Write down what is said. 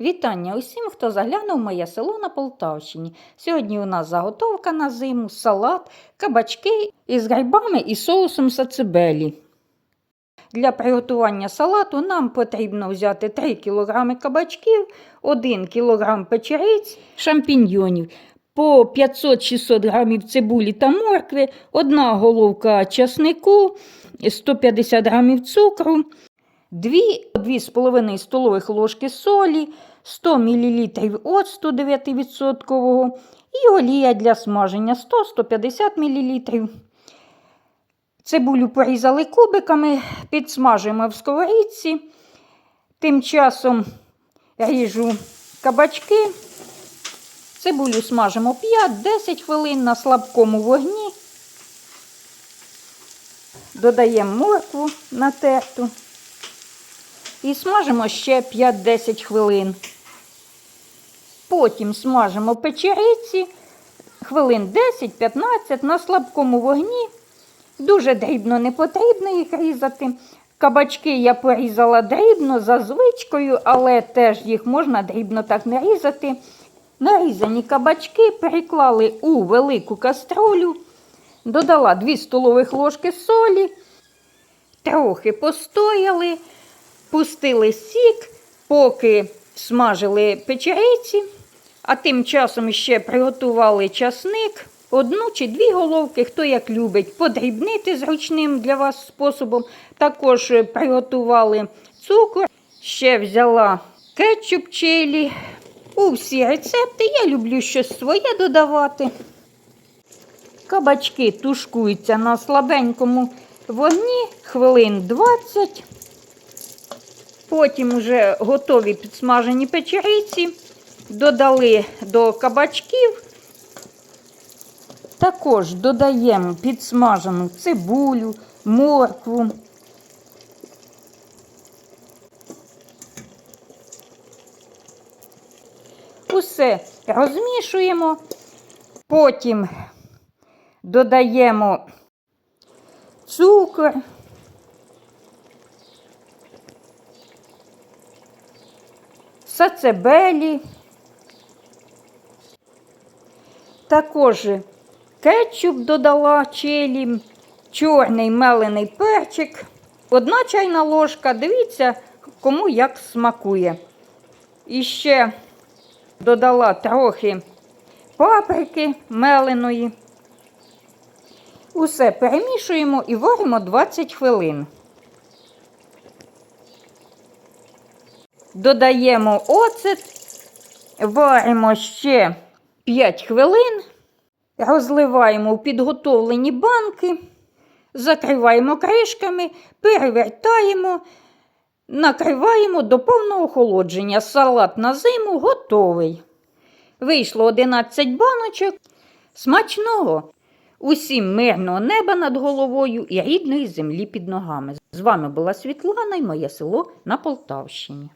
Вітання усім, хто заглянув моє село на Полтавщині. Сьогодні у нас заготовка на зиму, салат, кабачки із грибами і соусом сацебелі. Для приготування салату нам потрібно взяти 3 кг кабачків, 1 кг печериць, шампіньйонів, по 500-600 г цибулі та моркви, 1 головка часнику, 150 г цукру, 2-2,5 столових ложки солі, 100 мл оцту 9% і олія для смаження 100-150 мл. Цибулю порізали кубиками, підсмажуємо в сковорідці. Тим часом ріжу кабачки. Цибулю смажимо 5-10 хвилин на слабкому вогні. Додаємо моркву натерту і смажимо ще 5-10 хвилин. Потім смажимо печериці хвилин 10-15 на слабкому вогні. Дуже дрібно не потрібно їх різати. Кабачки я порізала дрібно за звичкою, але теж їх можна дрібно так не різати. Нарізані кабачки переклали у велику каструлю, додала 2 столових ложки солі, трохи постояли, пустили сік, поки смажили печериці, а тим часом ще приготували часник. Одну чи дві головки, хто як любить, подрібнити зручним для вас способом. Також приготували цукор, ще взяла кетчуп чилі. У всі рецепти я люблю щось своє додавати. Кабачки тушкуються на слабенькому вогні хвилин 20. Потім вже готові підсмажені печериці, додали до кабачків. Також додаємо підсмажену цибулю, моркву. Усе розмішуємо, потім додаємо цукор. Сацебелі. Також кетчуп додала чилі, чорний мелений перчик, одна чайна ложка. Дивіться, кому як смакує. І ще додала трохи паприки меленої. Усе перемішуємо і варимо 20 хвилин. Додаємо оцет, варимо ще 5 хвилин. Розливаємо в підготовлені банки, закриваємо кришками, перевертаємо, накриваємо до повного охолодження. Салат на зиму готовий. Вийшло 11 баночок. Смачного! Усім мирного неба над головою і рідної землі під ногами. З вами була Світлана і моє село на Полтавщині.